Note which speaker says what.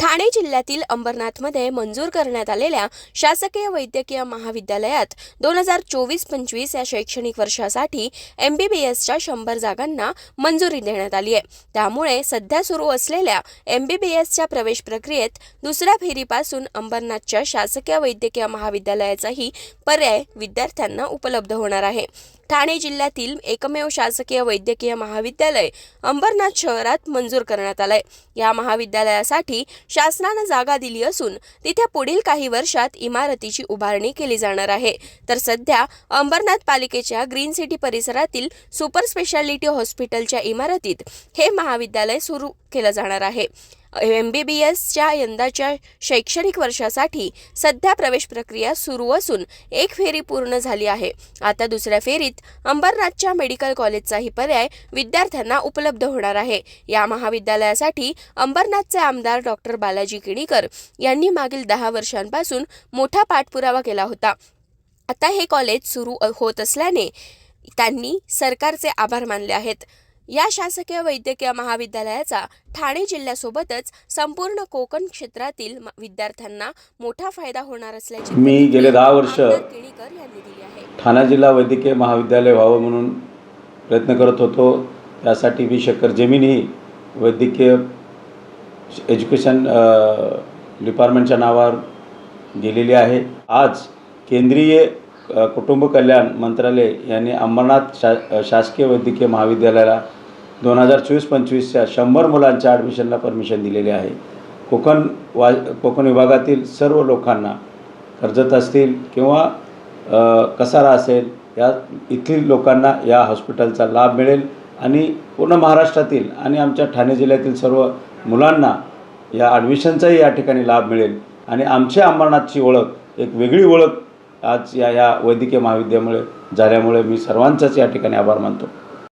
Speaker 1: ठाणे जिल्ह्यातील अंबरनाथमध्ये मंजूर करण्यात आलेल्या शासकीय वैद्यकीय महाविद्यालयात दोन हजार चोवीस पंचवीस या शैक्षणिक वर्षासाठी एम बी बी एसच्या शंभर जागांना मंजुरी देण्यात आली आहे. त्यामुळे सध्या सुरू असलेल्या एम बी बी एसच्या प्रवेश प्रक्रियेत दुसऱ्या फेरीपासून अंबरनाथच्या शासकीय वैद्यकीय महाविद्यालयाचाही पर्याय विद्यार्थ्यांना उपलब्ध होणार आहे. ठाणे जिल्ह्यातील एकमेव शासकीय वैद्यकीय महाविद्यालय अंबरनाथ शहरात मंजूर करण्यात आलंय. या महाविद्यालयासाठी शासनानं जागा दिली असून तिथे पुढील काही वर्षात इमारतीची उभारणी केली जाणार आहे. तर सध्या अंबरनाथ पालिकेच्या ग्रीन सिटी परिसरातील सुपर स्पेशालिटी हॉस्पिटलच्या इमारतीत हे महाविद्यालय सुरू केलं जाणार आहे. एम बी बी एसच्या यंदाच्या शैक्षणिक वर्षासाठी सध्या प्रवेश प्रक्रिया सुरू असून एक फेरी पूर्ण झाली आहे. आता दुसऱ्या फेरीत अंबरनाथच्या मेडिकल कॉलेजचाही पर्याय विद्यार्थ्यांना उपलब्ध होणार आहे. या महाविद्यालयासाठी अंबरनाथचे आमदार डॉक्टर बालाजी किणीकर यांनी मागील दहा वर्षांपासून मोठा पाठपुरावा केला होता. आता हे कॉलेज सुरू होत असल्याने त्यांनी सरकारचे आभार मानले आहेत. या शासकीय वैद्यकीय महाविद्यालयाचा ठाणे जिल्ह्यासोबतच संपूर्ण कोकण क्षेत्रातील म- विद्यार्थ्यांना मोठा फायदा होणार असल्याची
Speaker 2: मी गेले दहा वर्ष
Speaker 1: केणीकर यांनी दिली आहे.
Speaker 2: ठाणा जिल्हा वैद्यकीय महाविद्यालय व्हावं म्हणून प्रयत्न करत होतो. त्यासाठी वीस एकर जमीन ही वैद्यकीय एज्युकेशन डिपार्टमेंटच्या नावावर गेलेली आहे. आज केंद्रीय कुटुंब कल्याण मंत्रालय यांनी अंबरनाथ शा शासकीय वैद्यकीय महाविद्यालयाला दोन हजार चोवीस पंचवीसच्या शंभर मुलांच्या ॲडमिशनला परमिशन दिलेली आहे. कोकण वा कोकण विभागातील सर्व लोकांना कर्जत असतील किंवा कसारा असेल या इथील लोकांना या हॉस्पिटलचा लाभ मिळेल आणि पूर्ण महाराष्ट्रातील आणि आमच्या ठाणे जिल्ह्यातील सर्व मुलांना या ॲडमिशनचाही या ठिकाणी लाभ मिळेल. आणि आमच्या अंबरनाथची ओळख एक वेगळी ओळख आज या या वैद्यकीय महाविद्यामुळे झाल्यामुळे मी सर्वांचाच या ठिकाणी आभार मानतो.